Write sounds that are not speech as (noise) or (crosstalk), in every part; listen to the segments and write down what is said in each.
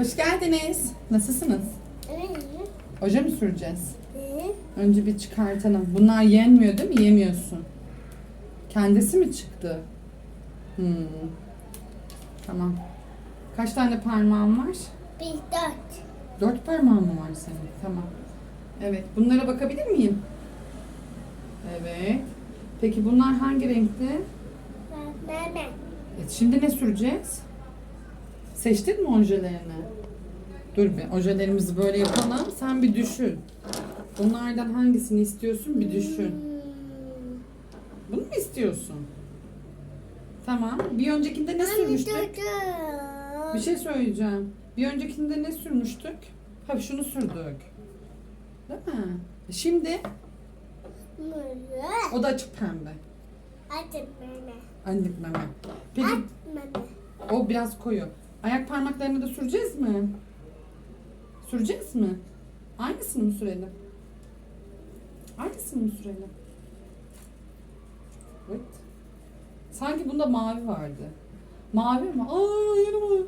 Hoş geldiniz. Nasılsınız? Oje mi süreceğiz? Önce bir çıkartalım. Bunlar yenmiyor değil mi? Yemiyorsun. Kendisi mi çıktı? Hmm. Tamam. Kaç tane parmağın var? Bir dört. Dört parmağın mı var senin? Tamam. Evet. Bunlara bakabilir miyim? Evet. Peki bunlar hangi renkte? Meme. Evet, şimdi ne süreceğiz? Seçtin mi ojelerini? Dur bir ojelerimizi böyle yapalım. Sen bir düşün. Bunlardan hangisini istiyorsun bir düşün. Bunu mu istiyorsun? Tamam. Bir öncekinde ne sürmüştük? Bir şey söyleyeceğim. Bir öncekinde ne sürmüştük? Ha şunu sürdük. Değil mi? Şimdi o da açık pembe. Hadi meme. Anlık meme. Peki At meme. o biraz koyu. Ayak parmaklarını da süreceğiz mi? Süreceğiz mi? Aynısını mı sürelim? Aynısını mı sürelim? Evet. Sanki bunda mavi vardı. Mavi mi? Aa yanıma.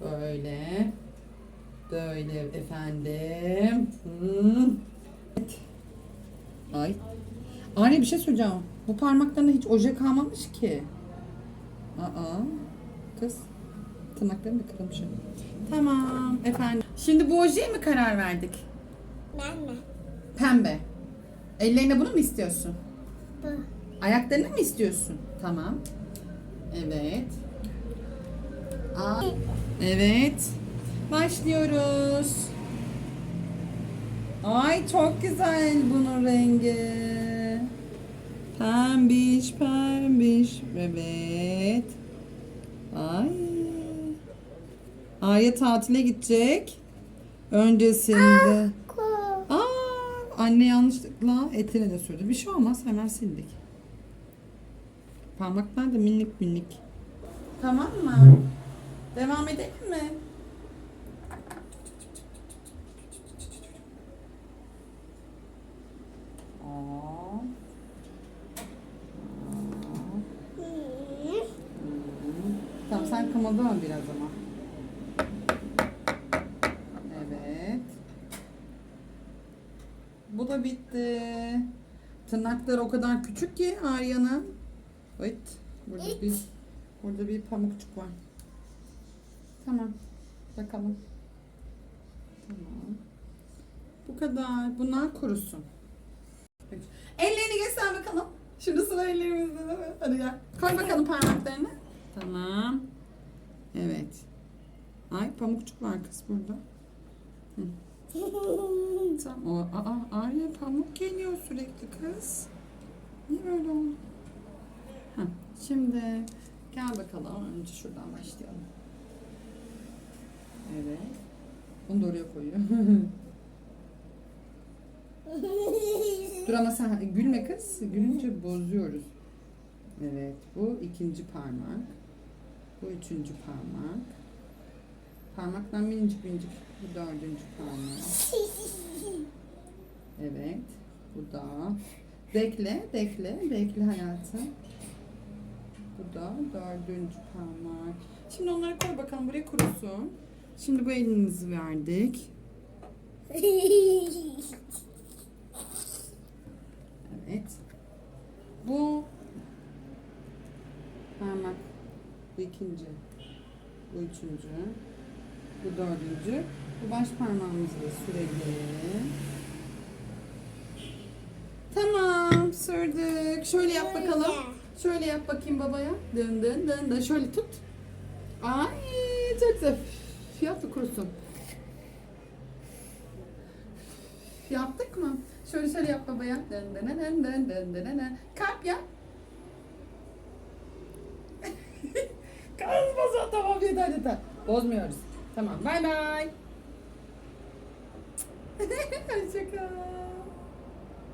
Böyle. Böyle efendim. Hmm. Evet. Ay. Anne bir şey söyleyeceğim. Bu parmaklarında hiç oje kalmamış ki. Aa. Kız. Tırnaklarım da kırılmış. Tamam efendim. Şimdi bu ojeye mi karar verdik? Meme. Pembe. Ellerine bunu mu istiyorsun? Bu. Ayaklarını mı istiyorsun? Tamam. Evet. Aa, evet. Başlıyoruz. Ay çok güzel bunun rengi. Pembiş pembiş. Evet. Ay. Arya tatile gidecek. Öncesinde. Aa, anne yanlışlıkla etine de sürdü. Bir şey olmaz hemen sildik. Parmaklar da minik minik. Tamam mı? Devam edelim mi? Aa. Hmm. Tamam sen kımıldama biraz ama. Evet. Bu da bitti. Tırnakları o kadar küçük ki Arya'nın. Evet. Burada İt. bir burada bir pamukçuk var. Tamam. Bakalım. Tamam. Bu kadar. Bunlar kurusun. Ellerini göster bakalım. Şimdi sıra ellerimizde değil mi? Hadi gel. Koy bakalım (laughs) parmaklarını. Tamam. Evet. Ay pamukçuk var kız burada. (laughs) Tamam. O, aa, Arya pamuk geliyor sürekli kız. Niye böyle oldu? Heh, şimdi gel bakalım. Önce şuradan başlayalım. Evet. Bunu da oraya koyuyor. (laughs) Dur ama sen gülme kız. Gülünce bozuyoruz. Evet. Bu ikinci parmak. Bu üçüncü parmak. Parmaktan minicik minicik. Bu dördüncü parmak. (laughs) Evet. Bu da. Bekle, bekle, bekle hayatım. Bu da dördüncü parmak. Şimdi onları koy bakalım buraya kurusun. Şimdi bu elinizi verdik. (laughs) Evet. Bu parmak. Bu ikinci. Bu üçüncü. Bu dördüncü. Bu baş parmağımızı da sürelim. Tamam sürdük. Şöyle yap bakalım. Şöyle yap bakayım babaya. Dön dön dön dön. Şöyle tut. Ay çok güzel. Da kurusun. Yaptık mı? Şöyle şöyle yap babaya. Dön dön dön dön dön dön. Kalp yap. Tamam yeter yeter. Bozmuyoruz. Tamam bay bay. (laughs) Hoşçakal.